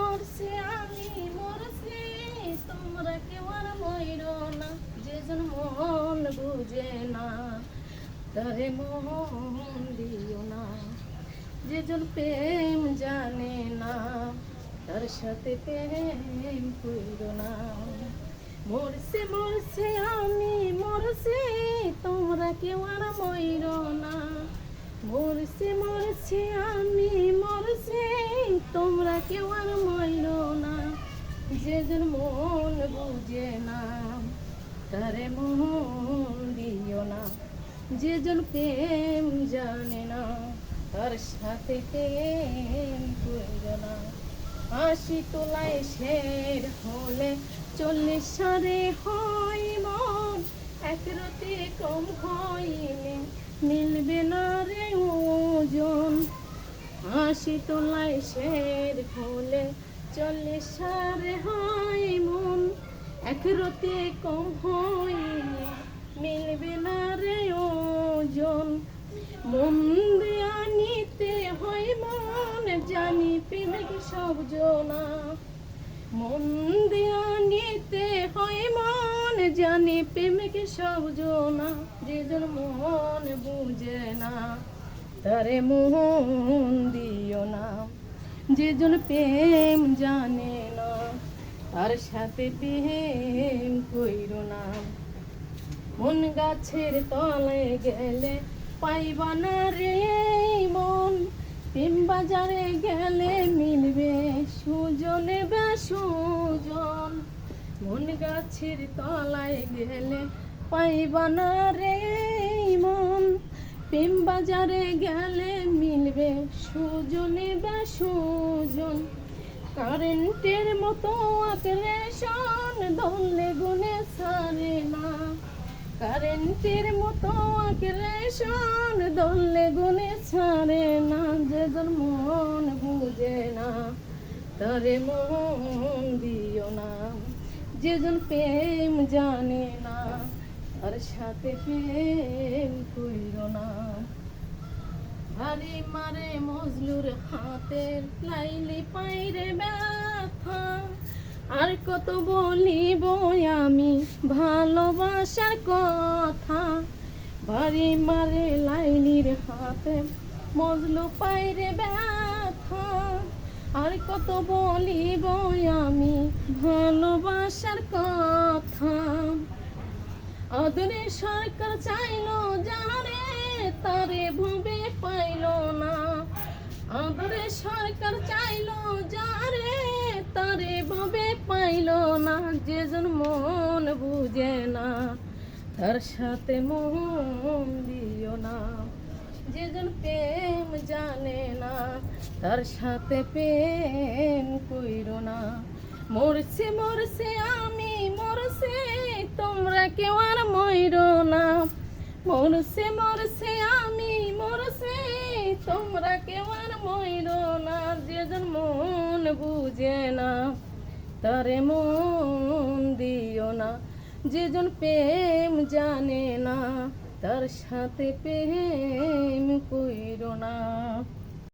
মরছি আমি মরছি তোমরা কেউ আর মইর না যেজন মন বুঝে না, তারে মন দিও না যেজন প্রেম জানে না, তার সাথে প্রেম কইর না। মরছে মরছে আমি, মরছে, তোমরা কেউ আর মইর না। মরছে মরছে, আমি মরছে, তোমরা কেউ আর ময়ূর না। যে যেজন মন বুঝে না, তারে মন দিও না। যে যেজন প্রেম জানে না, তার সাথে প্রেম করো না। আশি তোলায় শের হলে চল্লিশ সারে হয় মন, এক কম হইলে মিলবে না ওজন আশি তোলায় শের হলে চল্লিশ সারে হয় মন। এক রাতে কম হয় মিলবে না রে ওজন। মন দেয়া নিতে হয় মন, জানি প্রেমিক সব জনা। মন দেয়া নিতে হয় মন, জানি প্রেমিক সব জনা। যেজন মন বুঝে না। তারে মন দিও না। যেজন প্রেম জানে না, তার সাথে প্রেম কইর না। মন গাছের তলে গেলে পাইবা না রে মন। প্রেম বাজারে গেলে মিলবে সুজনে বা সুজন। মন গাছের তলায় গেলে পাইবা না রে প্রেম বাজারে গেলে মিলবে সুজনে বা সুজন। কারেন্টের মতো আগ্রেশন ধরলে গুনে সারে না। কারেন্টের মতো আগ্রেশন ধরলে গুনে ছাড়ে না। যেজন মন বুঝে না, তারে মন দিও না। যেজন প্রেম জানে না, তার সাথে প্রেম কইর না মারে মজলুর হাতের লাইলি পাইরে ব্যথা। আর কত বলিব আমি ভালোবাসার কথা। ভারী মারে লাইলির হাতে মজলু পাইরে ব্যথা। আর কত বলিব আমি ভালোবাসার কথা। আদরে সরকার যারে তারে ভুবে পাইল না। আদরে সরকার চাইলো যারে, তারে ভবে পাইল না। যেজন মন বুঝে না, তার সাথে মন দিও না। যেজন প্রেম জানে না, তার সাথে প্রেম কইর না। মরছে মরছে, আমি মরছে, তোমরা কেউ আর ময়ূর মরছে মরছে আমি, মরছে। তোমরা কেউ আর ময়ূর না যেজন মন বুঝে না, তারে মন দিও না। যেজন প্রেম জানে না, তার সাথে প্রেম কইর না।